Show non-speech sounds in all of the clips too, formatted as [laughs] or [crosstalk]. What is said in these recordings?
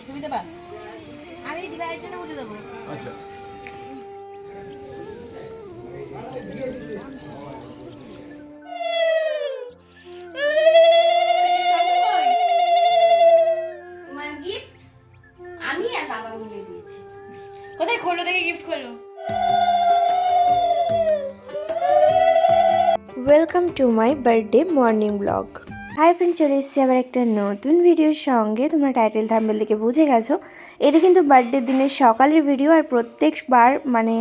তুমি দেবা আমি ডিভাইডারে উঠে দেবো আচ্ছা। আমি আর বাবা মিলে দিয়েছি। কোথায় খোলো দেখে গিফট খোলো? Welcome to my birthday morning vlog hi friend চলে এসেছি আবার একটা নতুন ভিডিওর সঙ্গে। তোমরা টাইটেল থাম্বেল থেকে বুঝে গেছো। এটা কিন্তু বার্থডে দিনের সকালের ভিডিও আর প্রত্যেকবার মানে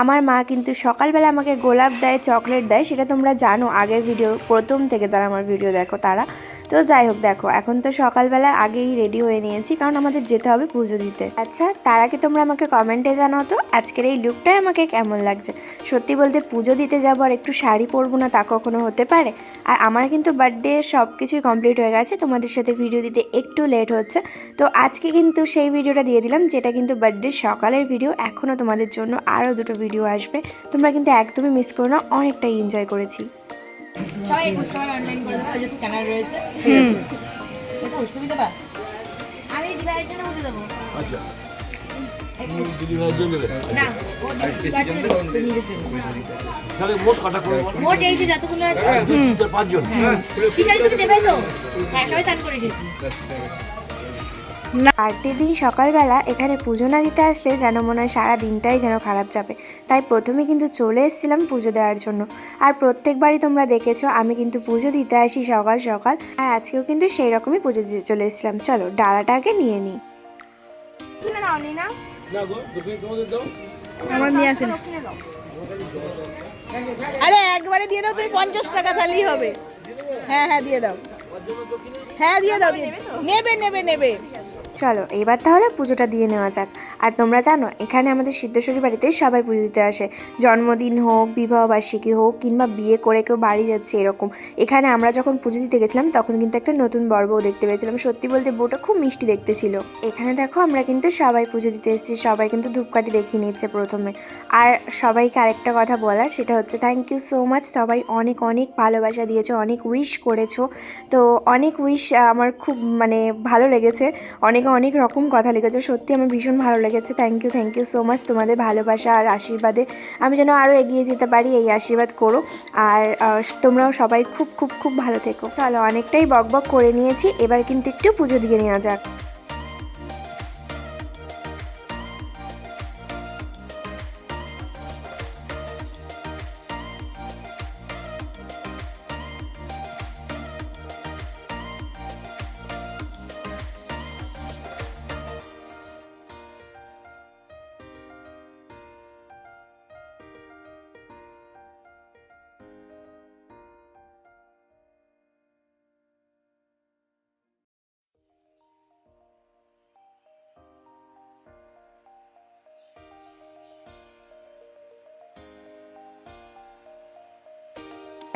আমার মা কিন্তু সকালবেলা আমাকে গোলাপ দেয় চকলেট দেয়, সেটা তোমরা জানো। আগের ভিডিও প্রথম থেকে যারা আমার ভিডিও দেখো তারা। তো যাই হোক, দেখো, এখন তো সকালবেলা আগেই রেডি হয়ে নিয়েছি, কারণ আমাদের যেতে হবে পুজো দিতে। আচ্ছা তার আগে তোমরা আমাকে কমেন্টে জানাও তো, আজকের এই লুকটাই আমাকে কেমন লাগছে? সত্যি বলতে পুজো দিতে যাব আর একটু শাড়ি পরবো না তা কখনো হতে পারে? আর আমার কিন্তু বার্থডে সব কিছুই কমপ্লিট হয়ে গেছে, তোমাদের সাথে ভিডিও দিতে একটু লেট হচ্ছে। তো আজকে কিন্তু সেই ভিডিওটা দিয়ে দিলাম, যেটা কিন্তু বার্থডে সকালের ভিডিও এখনও তোমাদের জন্য আরও দুটো ভিডিও আসবে। তোমরা কিন্তু একদমই মিস করো না, অনেকটাই এনজয় করেছি। সবাই একটু সবাই অনলাইন করে দেবো যে স্ক্যানার রয়েছে। ঠিক আছে দেখো তুমি দেবা আমি ডিভাইডারে উঠে দেবো। আচ্ছা। জন্য মোট এই যে যতগুলো আছে। হ্যাঁ, পাঁচজন। হ্যাঁ। কিসাই তুমি দেবে তো? হ্যাঁ সবাই চান করে এসেছি। বার্থডে দিন সকালবেলা এখানে পুজো না দিতে আসলে যেন মনে হয় সারা দিনটাই যেন খারাপ যাবে। তাই প্রথমে কিন্তু চলে এসেছিলাম পুজো দেওয়ার জন্য। আর প্রত্যেকবারই তোমরা দেখেছ আমি কিন্তু পুজো দিতে আসি সকাল সকাল। আর আজকেও কিন্তু সেই রকমই পুজো দিতে চলে এসেছিলাম। চলো ডালাটা আগে নিয়ে নিই। কিনে নাও নি না না গো তুমি তোমাদের দাও। আমার নিয়ে আসেন। আরে একবারে দিয়ে দাও তুমি পঞ্চাশ টাকা তাহলেই হবে। হ্যাঁ হ্যাঁ দিয়ে দাও। হ্যাঁ দিয়ে দাও। নেবে নেবে নেবে। চলো, এবার তাহলে পুজোটা দিয়ে নেওয়া যাক। আর তোমরা জানো, এখানে আমাদের সিদ্ধেশ্বরী বাড়িতে সবাই পুজো দিতে আসে। জন্মদিন হোক বিবাহবার্ষিকী হোক, কিংবা বিয়ে করে কেউ বাড়ি যাচ্ছে এরকম। এখানে আমরা যখন পুজো দিতে গেছিলাম, তখন কিন্তু একটা নতুন বর বউ দেখতে পেয়েছিলাম। সত্যি বলতে বউটা খুব মিষ্টি দেখতে ছিল। এখানে দেখো, আমরা কিন্তু সবাই পুজো দিতে এসেছি। সবাই কিন্তু ধূপকাঠি দেখিয়ে নিচ্ছে প্রথমে। আর সবাইকে আরেকটা কথা বলার, সেটা হচ্ছে থ্যাংক ইউ সো মাচ সবাই অনেক অনেক ভালোবাসা দিয়েছ, অনেক উইশ করেছ। তো অনেক উইশ আমার খুব মানে ভালো লেগেছে। অনেকে অনেক রকম কথা লিখেছো। সত্যি আমার ভীষণ ভালো লেগেছে। Thank you thank you so much তোমাদের ভালোবাসা আর আশীর্বাদে। আমি যেন আরও এগিয়ে যেতে পারি, এই আশীর্বাদ করো। আর তোমরাও সবাই খুব খুব খুব ভালো থেকো। তাহলে অনেকটাই বক বক করে নিয়েছি। এবার কিন্তু একটু পুজো দিয়ে নেওয়া যাক।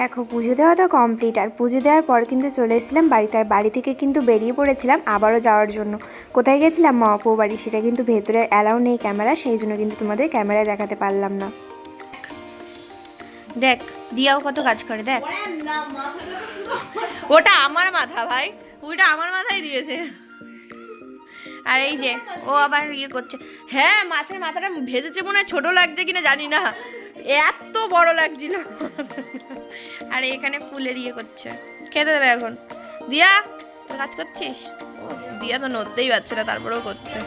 দেখো, পুজো দেওয়া তো কমপ্লিট আর পুজো দেওয়ার পর কিন্তু চলে এসেছিলাম বাড়িতে, আর বাড়ি থেকে কিন্তু বেরিয়ে পড়েছিলাম আবারও যাওয়ার জন্য। কোথায় গেছিলাম? মা, অপু বাড়ি, সেটা কিন্তু ভেতরে অ্যালাউ নেই ক্যামেরা সেই জন্য কিন্তু তোমাদের ক্যামেরায় দেখাতে পারলাম না। দেখ, দিয়াও কত কাজ করে, দেখ। ওটা আমার মাথা, ভাই। ওইটা আমার মাথায় দিয়েছে। আর এই যে, ও আবার ইয়ে করছে। হ্যাঁ মাছের মাথাটা ভেজেছে মনে হয়, ছোট লাগছে কিনা জানি না। এত বড় লাগছিল আর এখানে ফুলের ইয়ে করছে। খেতে দেবে এখন। দিয়া তোর কাজ করছিস? দিয়া তো নড়তেই পারছে না তারপরেও করছে।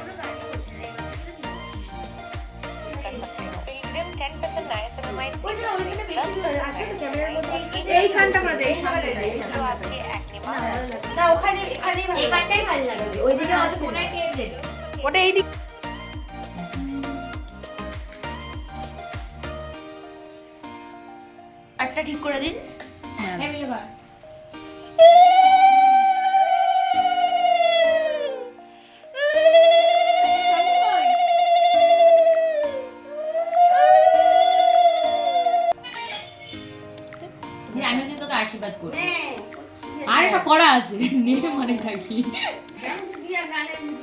ওটা এই দিক ঠিক করে দিন। হ্যাঁ। আমি কিন্তু তোকে আশীর্বাদ করব। আরে সব করা আছে নিয়ে মানে থাকি।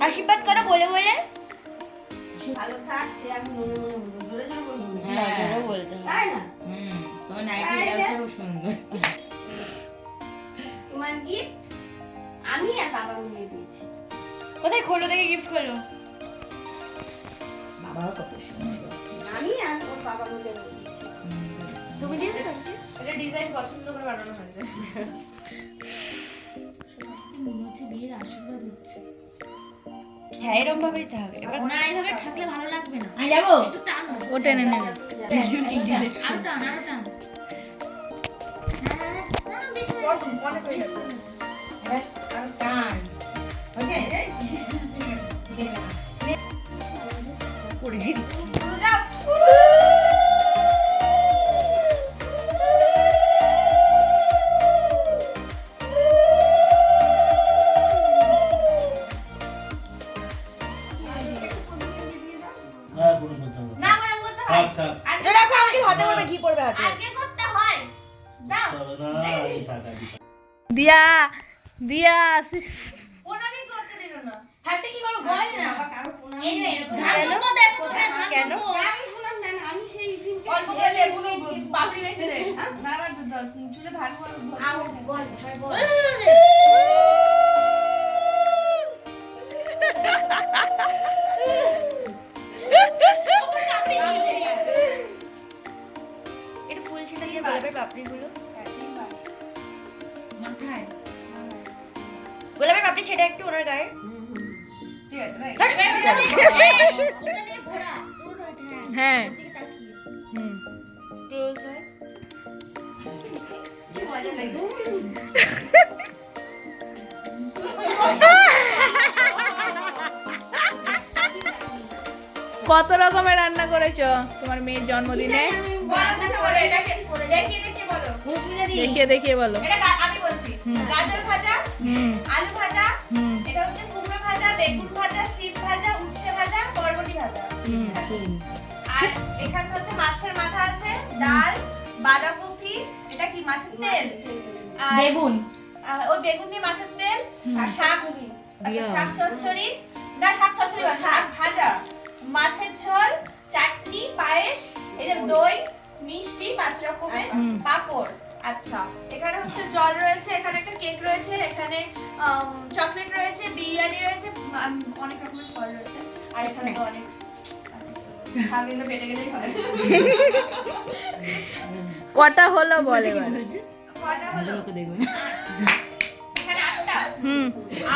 আশীর্বাদ করো বলে বলে। ভালো থাক সে আমি মনে মনে বলব। জোরে জোরে বলব। হ্যাঁ। জোরে বলতে হবে। তাই না? সুন্দর। তোমার গিফট আমি আর বাবা মিলে দিয়েছি। কোথায় খোলো দেখে গিফট করল বাবা কত সুন্দর। আমি আর ওর বাবা মিলে তুমি দিয়েছ? এটা ডিজাইন পছন্দ করে বানানো হয়েছে। মনে হচ্ছে বিয়ের আশীর্বাদ হচ্ছে। হ্যাঁ এরকম ভাবেই থাক। এবার না এইভাবে থাকলে ভালো লাগবে না। আমি যাব? একটু টানো নেবে। আরও টান আরও টান। না, করে দিচ্ছি হ্যাঁ কোনো সমস্যা নেই না। আমার করতে থাক থাক। আজকে রাখো আঙ্কেল হাতে পড়বে ঘি পড়বে হাতে। আজকে দিয়া দিয়া ওনাকে করতে মাথায়। গোলাপের পাপড়ি ছেড়ে একটু ওনার গায়ে। হ্যাঁ। কত রকমের রান্না করেছ? তোমার মেয়ের জন্মদিনে? দেখিয়ে দেখিয়ে বলো। দেখিয়ে দেখিয়ে বলো। গাজর ভাজা আলু ভাজা এটা হচ্ছে কুমড়ো ভাজা বেগুন ভাজা সিম ভাজা উচ্ছে ভাজা বরবটি ভাজা। আর এখানে হচ্ছে মাছের মাথা আছে ডাল বাঁধাকপি এটা কি মাছের তেল? বেগুন। ওই বেগুন দিয়ে মাছের তেল শাক আচ্ছা শাক চচ্চড়ি। না শাক চচ্চড়ি শাক ভাজা। মাছের ঝোল চাটনি পায়েস এই যে দই মিষ্টি পাঁচ রকমের। পাঁপড়। আচ্ছা এখানে হচ্ছে জল রয়েছে এখানে একটা কেক রয়েছে এখানে চকলেট রয়েছে বিরিয়ানি রয়েছে অনেক রকমের ফল রয়েছে আর এখানে তো অনেক হয়। [laughs] কটা হলো বল এবার। কটা হলো? লোকে দেখবে। এখানে আটটা। হুম।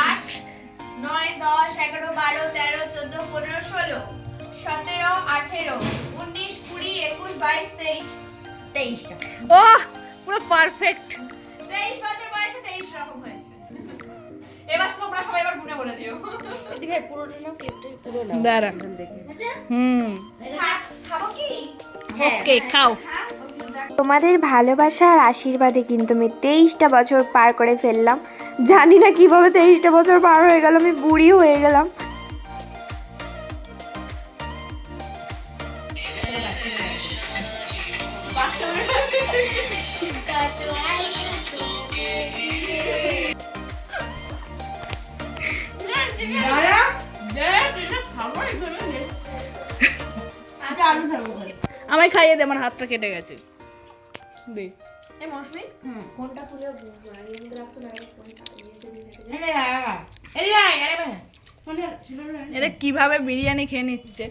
আট নয় দশ এগারো বারো তেরো চোদ্দ পনেরো ষোলো সতেরো আঠেরো উনিশ কুড়ি একুশ বাইশ তেইশ। তেইশটা। ও পুরো পারফেক্ট তেইশ বছর বয়সে তেইশ রকম হয়েছে। এবার তোমরা সবাই এবার গুনে বলে দিও। এদিকে পুরোটা না কেকটা পুরো না দাঁড়া। হুম। খাব কি? ওকে খাও। হ্যাঁ তোমাদের ভালোবাসা আর আশীর্বাদে কিন্তু আমি তেইশটা বছর পার করে ফেললাম। জানি না কীভাবে তেইশটা বছর পার হয়ে গেল আমি বুড়ি হয়ে গেলাম। আমায় খাইয়ে দে আমার হাতটা কেটে গেছে দে ফোনটা তুলে এটা কীভাবে বিরিয়ানি খেয়ে নিচ্ছে